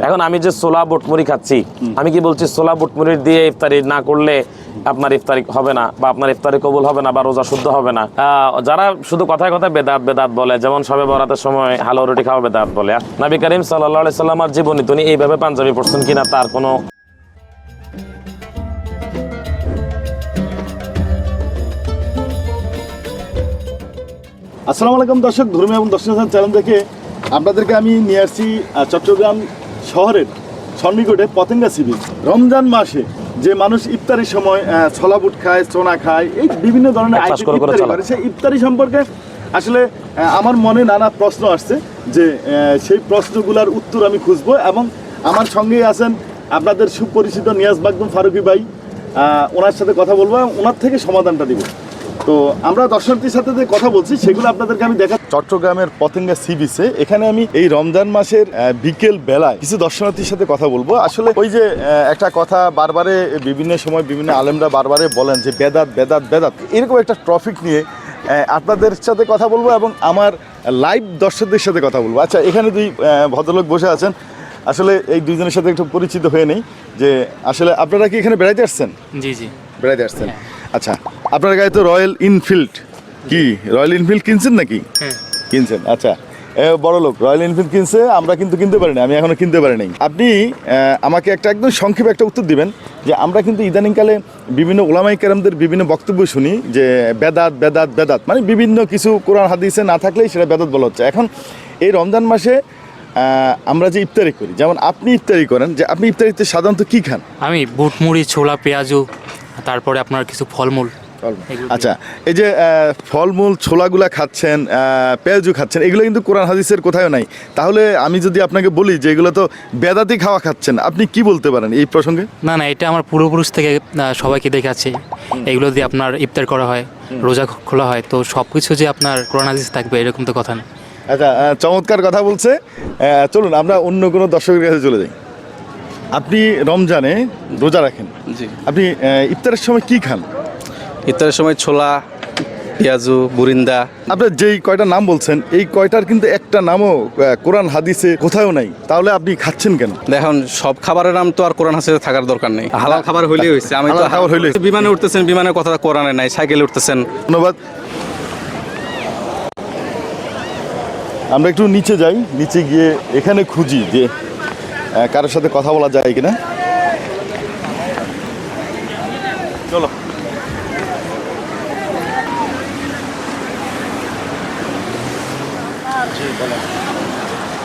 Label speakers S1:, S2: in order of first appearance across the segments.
S1: এখন আমি যে সোলা বুটমুড়ি খাচ্ছি আমি কি বলছি সোলা বুটমুড়ি দিয়ে ইফতারি না করলে আপনার ইফতারি হবে না বা আপনার ইফতারি কবুল হবে না বা রোজা শুদ্ধ হবে না? আহ, যারা শুধু কথায় কথায় বেদাত বেদাত বলে যেমন সবে বরাতের সময় হালো রুটি খাওয়া বেদাত বলে নবী করিম সাল্লাহ সাল্লামার জীবনী তিনি এইভাবে পাঞ্জাবি পড়ছেন কিনা তার কোনো
S2: আসসালামু আলাইকুম দর্শক ধর্মীয় এবং দর্শক চ্যানেল থেকে আপনাদেরকে আমি নিয়ে আসছি চট্টগ্রাম শহরের সন্নিকটে পতেঙ্গা সি বিচ রমজান মাসে যে মানুষ ইফতারির সময় আহ, ছোলা বুট খায় চোনা খায় এই বিভিন্ন ধরনের ইফতারি করে। সেই ইফতারি সম্পর্কে আসলে আমার মনে নানা প্রশ্ন আসছে যে সেই প্রশ্নগুলোর উত্তর আমি খুঁজবো এবং আমার সঙ্গেই আছেন আপনাদের সুপরিচিত নিয়াজ বাগদুম ফারুকি ভাই ওনার সাথে কথা বলব এবং ওনার থেকে সমাধানটা দিব। তো আমরা দর্শনার্থীর সাথে যে কথা বলছি সেগুলো আপনাদেরকে আমি দেখা চট্টগ্রামের পতেঙ্গা সি বিচে এখানে আমি এই রমজান মাসের বিকেল বেলায় কিছু দর্শনার্থীর সাথে কথা বলব। আসলে ওই যে একটা কথা বারবারে বিভিন্ন সময় বিভিন্ন আলেমরা বারবারে বলেন যে বেদাত বেদাত বেদাত। এরকম একটা ট্রফিক নিয়ে আপনাদের সাথে কথা বলব এবং আমার লাইভ দর্শকদের সাথে কথা বলব। আচ্ছা এখানে দুই ভদ্রলোক বসে আছেন। আসলে এই দুইজনের সাথে একটু পরিচিত হয়ে নেই যে আসলে আপনারা কি এখানে বেড়াইতে আসছেন?
S3: জি জি।
S2: বেড়াইতে আসছেন। আচ্ছা আপনার গায়ে তো রয়্যাল ইনফিল্ড কি? রয়্যাল ইনফিল্ড কিনছেন নাকি?
S3: হ্যাঁ।
S2: কিনছেন আচ্ছা। এ, বড় লোক রয়্যাল এনফিল্ড কিনছে আমরা কিন্তু কিনতে পারি না আমি এখনও কিনতে পারি নাই। আপনি আমাকে একটা একদম সংক্ষেপে একটা উত্তর দিবেন যে আমরা কিন্তু ইদানিংকালে বিভিন্ন ওলামাই কেরামদের বিভিন্ন বক্তব্য শুনি যে বেদাত বেদাত বেদাত মানে বিভিন্ন কিছু কোরআন হাদিসে না থাকলেই সেটা বেদাত বলা হচ্ছে। এখন এই রমজান মাসে আমরা যে ইফতারি করি যেমন আপনি ইফতারি করেন যে আপনি ইফতারিতে সাধারণত কি খান?
S3: আমি বুট মুড়ি ছোলা পেঁয়াজু তারপরে আপনার কিছু ফলমূল।
S2: আচ্ছা এই যে ফলমূল ছোলাগুলা খাচ্ছেন পেঁয়াজু খাচ্ছেন এগুলো কিন্তু কোরআন হাদিসের কোথাও নাই। তাহলে আমি যদি আপনাকে বলি যে এগুলো তো বেদাতি খাওয়া খাচ্ছেন আপনি কি বলতে পারেন এই প্রসঙ্গে?
S3: না না এটা আমার পূর্বপুরুষ থেকে সবাইকে দেখাচ্ছে। এগুলো দিয়ে আপনার ইফতার করা হয় রোজা খোলা হয়। তো সব কিছু যে আপনার কোরআন হাদিস থাকবে এরকম তো কথা না।
S2: আচ্ছা চমৎকার কথা বলছে। চলুন আমরা অন্য কোনো দর্শকের কাছে চলে যাই। আপনি রমজানে রোজা রাখেন।
S4: জি।
S2: আপনি ইফতারের সময় কি খান?
S4: ইফতারের সময় ছোলা পেঁয়াজু বুরিন্দা।
S2: আপনার যেই কয়টা নাম বলছেন এই কয়টার কিন্তু একটা নামও কোরআন হাদিসে কোথাও নাই। তাহলে আপনি খাচ্ছেন কেন?
S4: দেখুন সব খাবারের নাম তো আর কোরআন হাসিতে থাকার দরকার নেই। হালাল খাবার হইলেই হয়েছে আমি তো
S2: খাবার হইছে।
S4: বিমানে উঠতেছেন বিমানের কথা কোরআনে নাই সাইকেলে উঠতেছেন।
S2: ধন্যবাদ। আমরা একটু নিচে যাই নিচে গিয়ে এখানে খুঁজি যে কারোর সাথে কথা বলা যায় কিনা? চলো।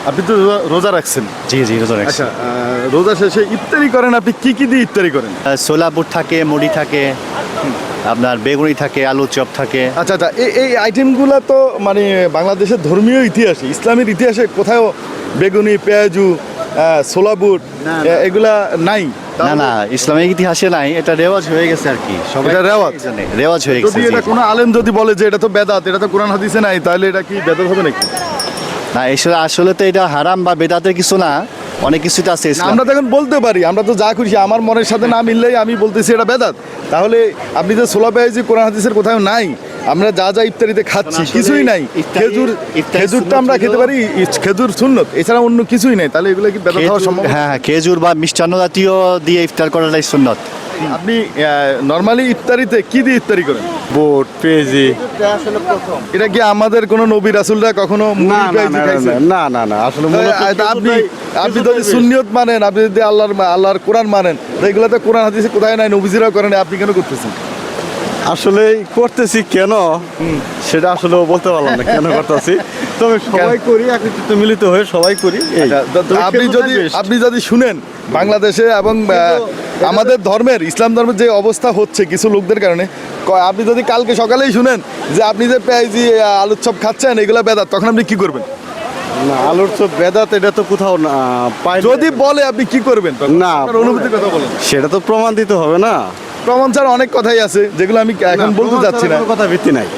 S2: আপনি তো রোজা- রোজা রাখছেন।
S5: জি জি রোজা রাখছি।
S2: আচ্ছা রোজা শেষে ইফতারি করেন আপনি? কি কি দিয়ে ইফতারি করেন?
S5: ছোলা বুট থাকে মুড়ি থাকে আপনার বেগুনি থাকে আলু চপ থাকে।
S2: আচ্ছা আচ্ছা এই এই আইটেমগুলো তো মানে বাংলাদেশের ধর্মীয় ইতিহাসে ইসলামের ইতিহাসে কোথাও বেগুনি পেঁয়াজু আহ, ছোলা বুট। এগুলা নাই।
S5: না না ইসলামিক ইতিহাসে নাই এটা রেওয়াজ হয়ে গেছে আর কি। সবাই
S2: এটা রেওয়াজ?
S5: জানে, রেওয়াজ হয়ে গেছে
S2: যদি এটা কোনো আলেম যদি বলে যে এটা তো বেদাত এটা তো কোরআন হাদিসে নাই তাহলে এটা কি বেদাত হবে নাকি?
S5: না আসলে আসলে তো এটা হারাম বা বেদাতের কিছু না অনেক কিছুতে আছে
S2: আমরা তো এখন বলতে পারি আমরা তো যা খুশি আমার মনের সাথে না মিললেই আমি বলতেছি এটা বেদাত। তাহলে আপনি যে ছোলা পেঁয়াজি কোরআন হাদিসের কোথাও নাই আমরা যা যা ইফতারিতে খাচ্ছি কিছুই নাই। খেজুর খেজুরটা আমরা খেতে পারি খেজুর সুন্নত। এছাড়া অন্য কিছুই নাই। তাহলে এগুলো কি বেদাত হওয়ার সম্ভব?
S5: হ্যাঁ হ্যাঁ খেজুর বা মিষ্টান্ন জাতীয় দিয়ে ইফতার করাটাই সুন্নত।
S2: আপনি নর্মালি ইফতারিতে কি দিয়ে ইফতারি করেন?
S6: বুট পেঁয়াজি।
S2: এটা কি আমাদের কোন নবী রাসুলরা কখনো
S6: না না না,
S2: খাইছে?
S6: না না না আসলে
S2: আপনি আপনি যদি সুন্নিয়ত মানেন আপনি যদি আল্লাহর আল্লাহর কোরআন মানেন তো এগুলো তো কোরআন হাদিসে কোথায় নাই নবীজিরাও করেন আপনি কেন করতেছেন?
S6: আসলে করতেছি কেন? সেটা আসলে বলতে পারলাম না কেন করতেছি? তবে সবাই করি একত্রিত মিলিত হয়ে সবাই করি।
S2: আচ্ছা, আপনি যদি আপনি যদি শুনেন বাংলাদেশে এবং আমাদের ধর্মের ইসলাম ধর্মের যে অবস্থা হচ্ছে কিছু লোকদের কারণে আপনি যদি কালকে সকালেই শুনেন যে আপনি যে পেঁয়াজি আলুর চপ খাচ্ছেন এগুলো বেদাত তখন আপনি কি করবেন?
S6: না আলুর চপ বেদাত এটা তো কোথাও না পাই
S2: যদি বলে আপনি কি করবেন
S6: না,
S2: কথা বলেন।
S6: সেটা তো প্রমাণ দিতে হবে না।
S2: প্রমাণ ছাড়া অনেক কথাই আছে যেগুলো আমি এখন বলতে চাচ্ছি না।
S6: কথা ভিত্তি নাই।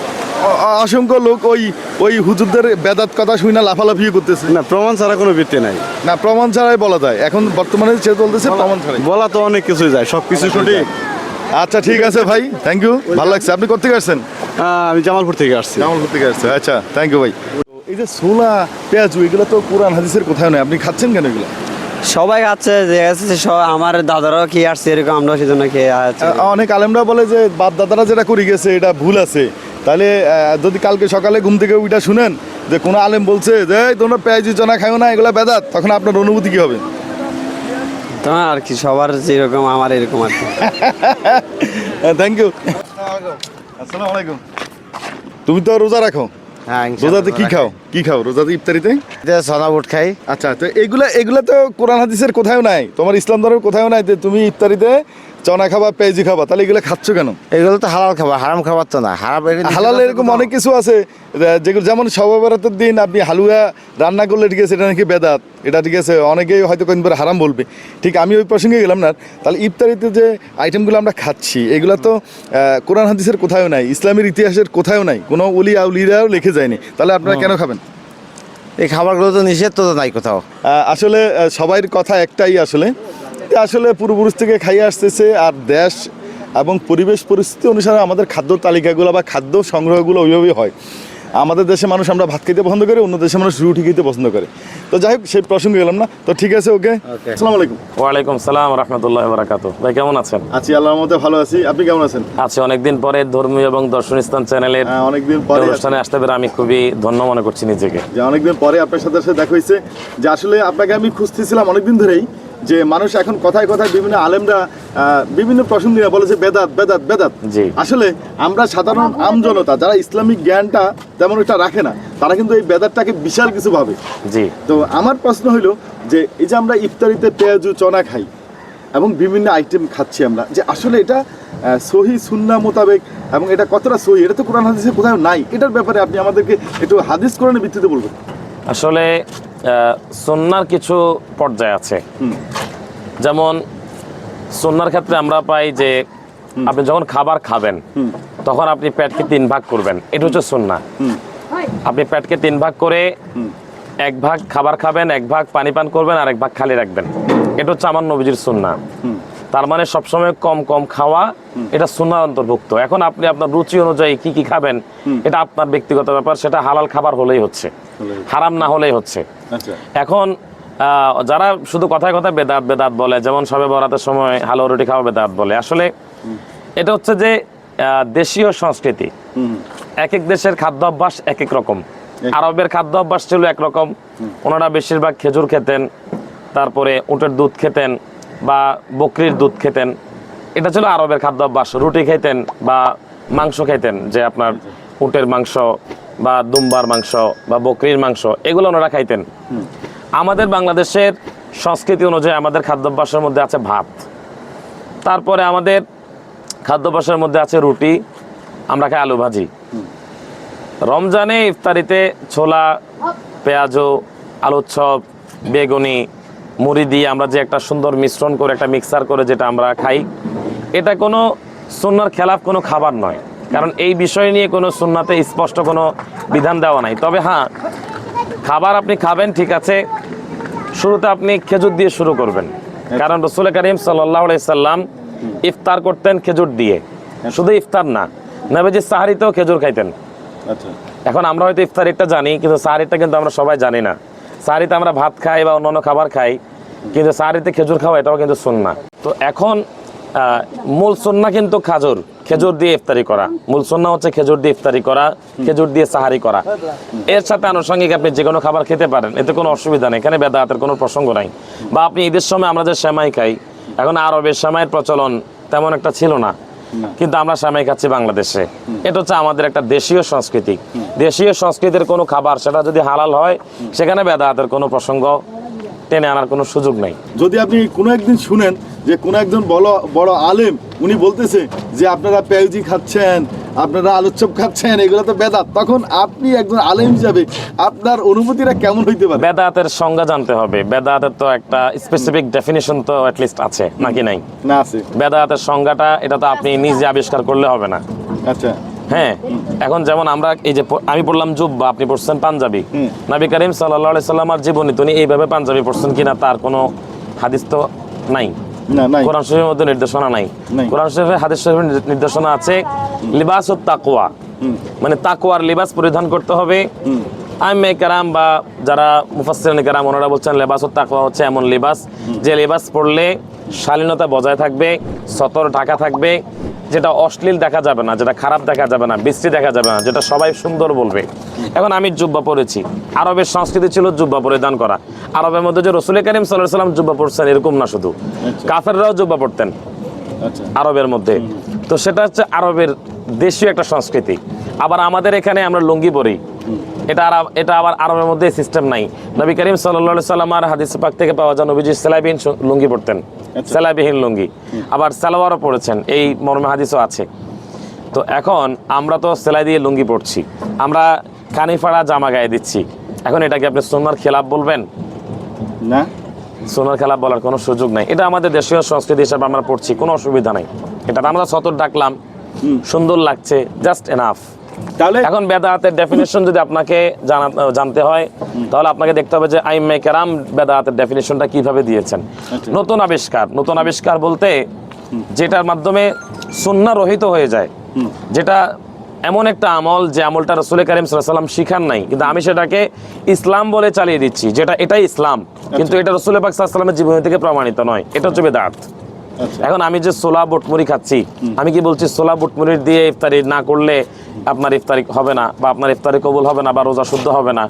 S2: অসংখ্য লোক ওই ওই হুজুরদের বেদাত কথা শুনে না লাফালাফি করতেছে।
S6: না প্রমাণ ছাড়া কোনো ভিত্তি নাই।
S2: না প্রমাণ ছাড়াই বলা যায়। এখন বর্তমানে সে চলতেছে প্রমাণ ছাড়াই।
S6: বলা তো অনেক কিছু যায় সব কিছু সঠিক।
S2: আচ্ছা ঠিক আছে ভাই থ্যাংক ইউ ভালো লাগছে। আপনি কোথেকে আসছেন?
S6: আমি জামালপুর থেকে আসছি।
S2: জামালপুর থেকে আসছি আচ্ছা থ্যাংক ইউ ভাই। এই যে ছোলা পেঁয়াজু এগুলো তো কোরআন হাদিসের কোথায় নয় আপনি খাচ্ছেন কেন এগুলো?
S7: সবাই খাচ্ছে যে আছে সব আমার দাদারাও খেয়ে আসছে এরকম আমরাও সেজন্য খেয়ে আছি।
S2: অনেক আলেমরা বলে যে বাপ দাদারা যেটা করে গেছে এটা ভুল আছে। তাহলে যদি কালকে সকালে ঘুম থেকে ওইটা শুনেন যে কোনো আলেম বলছে যে "এই, তোমরা পেঁয়াজি চনা খাও না এগুলো বেদাত তখন আপনার অনুভূতি কি হবে?
S7: তোমার আর কি সবার যেরকম আমার এরকম আর কি।
S2: থ্যাংক ইউ আসসালামু আলাইকুম। তুমি তো রোজা রাখো? রোজাতে কি খাও? কি খাও রোজাতে ইফতারিতে?
S5: সদা বুট খাই।
S2: আচ্ছা তো এগুলা এগুলা তো কোরআন হাদিসের কোথাও নাই। তোমার ইসলাম ধর্মের কোথাও নাই তুমি ইফতারিতে চনা খাবার পেঁয়াজি খাবার তাহলে এগুলো খাচ্ছ কেন?
S5: এগুলো তো হালাল খাবার হারাম খাবার তো না হারাম
S2: হালাল এরকম অনেক কিছু আছে। যেগুলো যেমন সবাবরাতের দিন আপনি হালুয়া রান্না করলে ঠিক আছে এটা নাকি বেদাত এটা ঠিক আছে অনেকেই হয়তো কোন হারাম বলবে। ঠিক আমি ওই প্রসঙ্গে গেলাম না তাহলে ইফতারিতে যে আইটেমগুলো আমরা খাচ্ছি এগুলো তো কোরআন হাদিসের কোথাও নাই ইসলামের ইতিহাসের কোথাও নাই কোনো উলি আউলিরাও লিখে যায়নি। তাহলে আপনারা কেন খাবেন?
S5: এই খাবারগুলো তো নিষেধ তো নাই কোথাও।
S2: আসলে সবাইয়ের কথা একটাই আসলে যে আসলে পূর্বপুরুষ থেকে খাইয়ে আসতেছে আর দেশ এবং পরিবেশ পরিস্থিতি অনুসারে আমাদের খাদ্য তালিকাগুলো বা খাদ্য সংগ্রহগুলো ওইভাবেই হয়। আমাদের দেশে মানুষ আমরা ভাত খেতে পছন্দ করি অন্য দেশে মানুষ রুটি খেতে পছন্দ করে। তো যাই হোক সেই প্রসঙ্গে গেলাম না। তো ঠিক আছে ওকে? আসসালামু আলাইকুম।
S1: ওয়ালাইকুম সালাম রহমতুল্লাহ বারাকাত ভাই কেমন আছেন?
S2: আছি আল্লাহর মধ্যে ভালো আছি। আপনি কেমন আছেন?
S1: আছি অনেকদিন পরে ধর্মীয় এবং দর্শন স্থান চ্যানেলের
S2: হ্যাঁ, অনেকদিন পরে
S1: অনুষ্ঠানে আসতে পেরে আমি খুবই ধন্য মনে করছি নিজেকে।
S2: যে অনেকদিন পরে আপনার সাথে সাথে দেখা হয়েছে যে আসলে আপনাকে আমি খুঁজতেছিলাম অনেকদিন ধরেই যে মানুষ এখন কথায় কথায় বিভিন্ন আলেমরা বিভিন্ন প্রসঙ্গ নিয়ে বলে যে বেদাত বেদাত বেদাত। আসলে আমরা সাধারণ আমজনতা যারা ইসলামিক জ্ঞানটা তেমন একটা রাখে না তারা কিন্তু এই বেদাতটাকে বিশাল কিছু ভাবে।
S1: জি।
S2: তো আমার প্রশ্ন হলো যে এই যে আমরা ইফতারিতে পেঁয়াজু চনা খাই এবং বিভিন্ন আইটেম খাচ্ছি আমরা যে আসলে এটা সহি সুন্না মোতাবেক এবং এটা কতটা সহি? এটা তো কোরআন হাদিসে কোথাও নাই। এটার ব্যাপারে আপনি আমাদেরকে একটু হাদিস কোরআনের ভিত্তিতে বলবেন।
S1: আসলে আহ, সুন্নার কিছু পর্যায় আছে। যেমন সুন্নার ক্ষেত্রে আমরা পাই যে আপনি যখন খাবার খাবেন তখন আপনি পেটকে তিন ভাগ করবেন। এটা হচ্ছে সুন্না। আপনি পেটকে তিন ভাগ করে এক ভাগ খাবার খাবেন এক ভাগ পানি পান করবেন আর এক ভাগ খালি রাখবেন। এটা হচ্ছে আমার নবীজির সুন্না। তার মানে সবসময় কম কম খাওয়া এটা সুন্নার অন্তর্ভুক্ত। এখন আপনি আপনার রুচি অনুযায়ী কি কি খাবেন এটা আপনার ব্যক্তিগত ব্যাপার সেটা হালাল খাবার হলেই হচ্ছে। হারাম না হলেই হচ্ছে।
S2: আচ্ছা।
S1: এখন যারা শুধু কথায় কথায় বেদাত বেদাত বলে যেমন সবে বরাতের সময় হালো রুটি খাওয়া বেদাত বলে আসলে এটা হচ্ছে যে দেশীয় সংস্কৃতি। এক এক দেশের খাদ্য অভ্যাস এক এক রকম আরবের খাদ্য অভ্যাস ছিল একরকম। ওনারা বেশিরভাগ খেজুর খেতেন তারপরে উটের দুধ খেতেন বা বকরির দুধ খেতেন। এটা ছিল আরবের খাদ্য অভ্যাস। রুটি খেতেন বা মাংস খেতেন যে আপনার উটের মাংস বা দুম্বার মাংস বা বকরির মাংস, এগুলো ওনারা খাইতেন। আমাদের বাংলাদেশের সংস্কৃতি অনুযায়ী আমাদের খাদ্যাভ্যাসের মধ্যে আছে ভাত। তারপরে আমাদের খাদ্যাভ্যাসের মধ্যে আছে রুটি, আমরা খাই আলু ভাজি। রমজানে ইফতারিতে ছোলা, পেঁয়াজু, আলুর চপ, বেগুনি মুড়ি দিয়ে আমরা যে একটা সুন্দর মিশ্রণ করে একটা মিক্সার করে যেটা আমরা খাই এটা কোনো সুন্নার খেলাফ কোনো খাবার নয়। কারণ এই বিষয় নিয়ে কোনো সুন্নাতে স্পষ্ট কোনো বিধান দেওয়া নাই। তবে হ্যাঁ খাবার আপনি খাবেন ঠিক আছে। শুরুতে আপনি খেজুর দিয়ে শুরু করবেন। কারণ রসুল করিম সাল্লাহ সাল্লাম ইফতার করতেন খেজুর দিয়ে। শুধু ইফতার না নবীজি সাহারিতেও খেজুর খাইতেন।
S2: আচ্ছা।
S1: এখন আমরা হয়তো ইফতারিটা জানি কিন্তু সাহারিটা কিন্তু আমরা সবাই জানি না। সাহারিতে আমরা ভাত খাই বা অন্যান্য খাবার খাই কিন্তু সাহারিতে খেজুর খাওয়া এটাও কিন্তু সুন্না। তো এখন মূল সুন্না কিন্তু খাজুর। খেজুর দিয়ে ইফতারি করা। মূল সুন্না হচ্ছে খেজুর দিয়ে ইফতারি করা খেজুর দিয়ে সাহারি করা। এর সাথে আনুষঙ্গিক আপনি যে কোনো খাবার খেতে পারেন এতে কোনো অসুবিধা নেই। এখানে বেদাতের কোনো প্রসঙ্গ নাই। বা আপনি ঈদের সময় আমরা যে সেমাই খাই এখন আরবের সেমাইয়ের প্রচলন তেমন একটা ছিল না। কিন্তু আমরা সামাই খাচ্ছি বাংলাদেশে। এটা হচ্ছে আমাদের একটা দেশীয় সংস্কৃতি। দেশীয় সংস্কৃতির কোনো খাবার সেটা যদি হালাল হয় সেখানে বেদাতের কোনো প্রসঙ্গ টেনে আনার কোনো সুযোগ নাই।
S2: যদি আপনি কোনো একদিন শুনেন যে কোনো একজন বড় বড় আলেম উনি বলতেছে যে আপনারা পেঁয়াজি খাচ্ছেন আপনারা আলুর চপ খাচ্ছেন এগুলো তো বেদাত তখন আপনি একজন আলেম হিসাবে আপনার অনুভূতিটা কেমন হইতে পারে?
S1: বেদাতের সংজ্ঞা জানতে হবে। বেদাতের তো একটা স্পেসিফিক ডেফিনেশন তো অ্যাটলিস্ট আছে নাকি নাই?
S2: না আছে।
S1: বেদাতের সংজ্ঞাটা এটা তো আপনি নিজে আবিষ্কার করলে হবে না।
S2: আচ্ছা।
S1: হ্যাঁ এখন যেমন আমরা এই যে আমি পড়লাম জুব্বা আপনি পড়ছেন পাঞ্জাবি। নবী করিম সাল্লাহ সাল্লামার জীবনী তিনি এইভাবে পাঞ্জাবি পড়ছেন কিনা তার কোনো হাদিস তো নাই। কোরআন শরীফের মধ্যে নির্দেশনা নাই। কোরআন শরীফের হাদিস শরীফের নির্দেশনা আছে লিবাস ও তাকুয়া মানে তাকুয়ার লিবাস পরিধান করতে হবে। আইমে কেরাম বা যারা মুফাসসিরিন কেরাম ওনারা বলছেন লেবাস ও তাকওয়া হচ্ছে এমন লেবাস যে লেবাস পরলে শালীনতা বজায় থাকবে সতর ঢাকা থাকবে যেটা অশ্লীল দেখা যাবে না যেটা খারাপ দেখা যাবে না বৃষ্টি দেখা যাবে না যেটা সবাই সুন্দর বলবে। এখন আমি জুব্বা পরেছি। আরবের সংস্কৃতি ছিল জুব্বা পরিধান করা। আরবের মধ্যে যে রসুল করিম সাল্লাহ সাল্লাম জুব্বা পড়ছেন এরকম না শুধু। কাফেররাও জুব্বা পরতেন
S2: আচ্ছা।
S1: আরবের মধ্যে। তো সেটা হচ্ছে আরবের দেশীয় একটা সংস্কৃতি। আবার আমাদের এখানে আমরা লুঙ্গি পরি। এটা আর এটা আবার আরবের মধ্যে সিস্টেম নাই। নবী করিম সাল্লা সাল্লাম আর হাদিস পাক থেকে পাওয়া যায় নবীজি সেলাইবিহীন লুঙ্গি পরতেন।
S2: আচ্ছা।
S1: সেলাইবিহীন লুঙ্গি। আবার সালোয়ারও পড়েছেন এই মর্মে হাদিসও আছে। তো এখন আমরা তো সেলাই দিয়ে লুঙ্গি পরছি। আমরা কানিফাড়া জামা গায়ে দিচ্ছি। এখন এটাকে আপনি সোনার খেলাপ বলবেন?
S2: না।
S1: সোনার খেলা বলার কোনো সুযোগ নাই। এটা আমাদের দেশীয় সংস্কৃতি হিসাবে আমরা পড়ছি কোনো অসুবিধা নাই। এটা আমরা সতর ডাকলাম। সুন্দর লাগছে জাস্ট এনাফ
S2: তাহলে
S1: এখন বেদাহাতের ডেফিনেশন যদি আপনাকে জানতে হয় তাহলে আপনাকে দেখতে হবে যে আইমে বেদাহাতের ডেফিনেশনটা কীভাবে দিয়েছেন।
S2: আচ্ছা।
S1: নতুন আবিষ্কার নতুন আবিষ্কার বলতে যেটার মাধ্যমে সুন্না রহিত হয়ে যায় যেটা এমন একটা আমল যে আমলটা রসুল করিম সাল্লাম শিখান নাই কিন্তু আমি সেটাকে ইসলাম বলে চালিয়ে দিচ্ছি যেটা এটাই ইসলাম কিন্তু এটা রসুল পাক সাল্লামের জীবনী থেকে প্রমাণিত নয় এটা হচ্ছে বেদাত
S2: আচ্ছা।
S1: এখন আমি যে সোলা বুটমুড়ি খাচ্ছি আমি কি বলছি সোলা বুটমুড়ি দিয়ে ইফতারি না করলে আপনার ইফতারি হবে না বা আপনার ইফতারি কবুল হবে না বা রোজা শুদ্ধ হবে না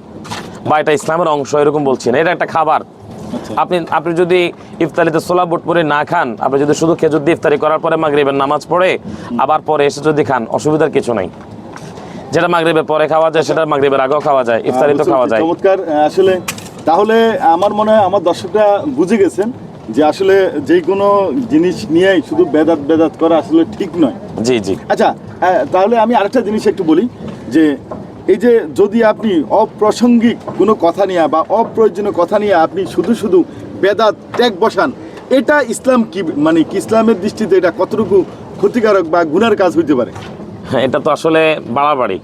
S1: বা এটা ইসলামের অংশ এরকম বলছি না। এটা একটা খাবার।
S2: আচ্ছা।
S1: আপনি আপনি যদি ইফতারিতে সোলা বুটমুড়ি না খান আপনি যদি শুধু খেজুর দিয়ে ইফতারি করার পরে মাগরিবের নামাজ পড়ে আবার পরে এসে যদি খান অসুবিধার কিছু নাই। যেটা মাগরিবের পরে খাওয়া যায় সেটা মাগরিবের আগেও খাওয়া যায় ইফতারি তো খাওয়া যায়।
S2: চমৎকার। আসলে তাহলে আমার মনে হয় আমার দর্শকরা বুঝে গেছেন যে আসলে যে কোনো জিনিস নিয়েই শুধু বেদাত বেদাত করা আসলে ঠিক নয়।
S1: জি জি।
S2: আচ্ছা আহ, তাহলে আমি আরেকটা জিনিস একটু বলি যে এই যে যদি আপনি অপ্রাসঙ্গিক কোনো কথা নিয়ে বা অপ্রয়োজনীয় কথা নিয়ে আপনি শুধু শুধু বেদাত ট্যাগ বসান এটা ইসলাম কি মানে কি ইসলামের দৃষ্টিতে এটা কতটুকু ক্ষতিকারক বা গুনার কাজ হইতে পারে?
S1: হ্যাঁ, এটা তো আসলে বাড়াবাড়ি।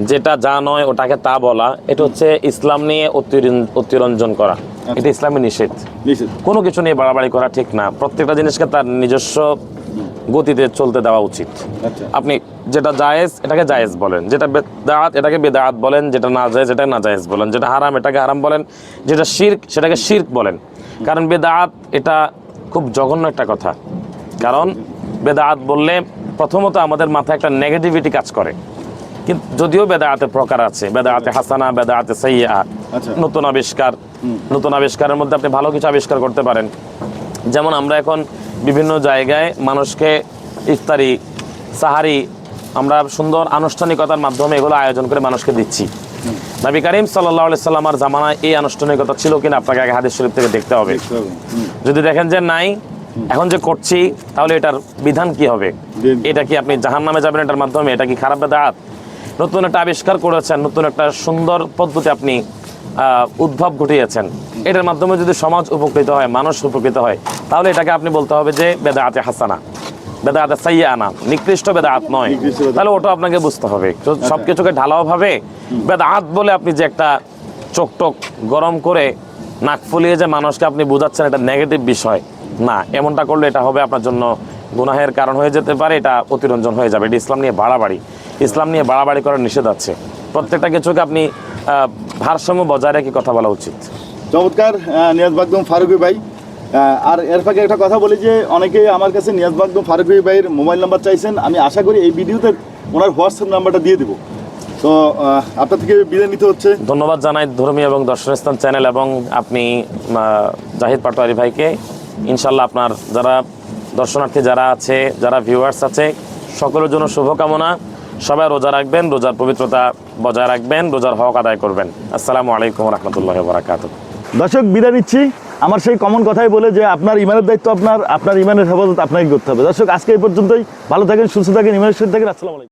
S1: যেটা যা নয় ওটাকে তা বলা এটা হচ্ছে ইসলাম নিয়ে অতিরঞ্জ- অতিরঞ্জন করা। এটা ইসলামী নিষেধ।
S2: নিষেধ।
S1: কোনো কিছু নিয়ে বাড়াবাড়ি করা ঠিক না। প্রত্যেকটা জিনিসকে তার নিজস্ব গতিতে চলতে দেওয়া উচিত।
S2: আচ্ছা।
S1: আপনি যেটা জায়েজ এটাকে জায়েজ বলেন। যেটা বেদাত এটাকে বেদাত বলেন। যেটা না জায়েজ এটাকে না জায়েজ বলেন। যেটা হারাম এটাকে হারাম বলেন। যেটা শির্ক সেটাকে শির্ক বলেন। কারণ বেদাত এটা খুব জঘন্য একটা কথা। কারণ বেদাত বললে প্রথমত আমাদের মাথায় একটা নেগেটিভিটি কাজ করে। কিন্তু যদিও বেদায়াতে প্রকার আছে। বেদায়াতে হাসানা বেদায়াতে সাইয়া
S2: আচ্ছা।
S1: নতুন আবিষ্কার। নতুন আবিষ্কারের মধ্যে আপনি ভালো কিছু আবিষ্কার করতে পারেন। যেমন আমরা এখন বিভিন্ন জায়গায় মানুষকে ইফতারি সাহারি আমরা সুন্দর আনুষ্ঠানিকতার মাধ্যমে এগুলো আয়োজন করে মানুষকে দিচ্ছি। নবী করিম সাল্লাহ সাল্লামার জামানায় এই আনুষ্ঠানিকতা ছিল কিনা আপনাকে আগে হাদিস শরীফ থেকে দেখতে হবে। যদি দেখেন যে নাই এখন যে করছি তাহলে এটার বিধান কি হবে? এটা কি আপনি জাহান নামে যাবেন এটার মাধ্যমে? এটা কি খারাপ বেদাত নতুন একটা আবিষ্কার করেছেন নতুন একটা সুন্দর পদ্ধতি আপনি উদ্ভব ঘটিয়েছেন। এটার মাধ্যমে যদি সমাজ উপকৃত হয় মানুষ উপকৃত হয় তাহলে এটাকে আপনি বলতে হবে যে বেদাতে হাসানা। বেদাতে সাইয়া আনা নিকৃষ্ট বেদাত নয়। তাহলে ওটা আপনাকে বুঝতে হবে। তো সব কিছুকে ঢালাও ভাবে বেদাত বলে আপনি যে একটা চোখ টোক গরম করে নাক ফুলিয়ে যে মানুষকে আপনি বোঝাচ্ছেন এটা নেগেটিভ বিষয়। না এমনটা করলে এটা হবে আপনার জন্য গুনাহের কারণ হয়ে যেতে পারে এটা অতিরঞ্জন হয়ে যাবে। এটা ইসলাম নিয়ে বাড়াবাড়ি। ইসলাম নিয়ে বাড়াবাড়ি করার নিষেধ আছে। প্রত্যেকটা কিছুকে আপনি ভারসাম্য বজায় রেখে কথা বলা উচিত।
S2: চমৎকার নিয়াজ বাগদম ফারুকি ভাই। আর এর ফাঁকে একটা কথা বলি যে অনেকে আমার কাছে নিয়াজ বাগদম ফারুকি ভাইয়ের মোবাইল নাম্বার চাইছেন আমি আশা করি এই ভিডিওতে ওনার হোয়াটসঅ্যাপ নাম্বারটা দিয়ে দেবো। তো আপনার থেকে বিদায় নিতে হচ্ছে।
S1: ধন্যবাদ জানাই ধর্মীয় এবং দর্শনস্থান চ্যানেল এবং আপনি জাহিদ পাটোয়ারি ভাইকে। ইনশাল্লাহ আপনার যারা দর্শনার্থী যারা আছে যারা ভিউয়ার্স আছে সকলের জন্য শুভকামনা। সবাই রোজা রাখবেন রোজার পবিত্রতা বজায় রাখবেন, রোজার হক আদায় করবেন। আসসালামু আলাইকুম রহমতুল্লাহ বরাকাত
S2: দর্শক, বিদায় নিচ্ছি। আমার সেই কমন কথাই বলে যে, আপনার ইমানের দায়িত্ব আপনার আপনার ইমানের হেফাজত আপনাকে করতে হবে। দর্শক, আজকে এই পর্যন্তই। ভালো থাকেন, সুস্থ থাকেন, ইমানের সাথে থাকেন। আসসালামু আলাইকুম।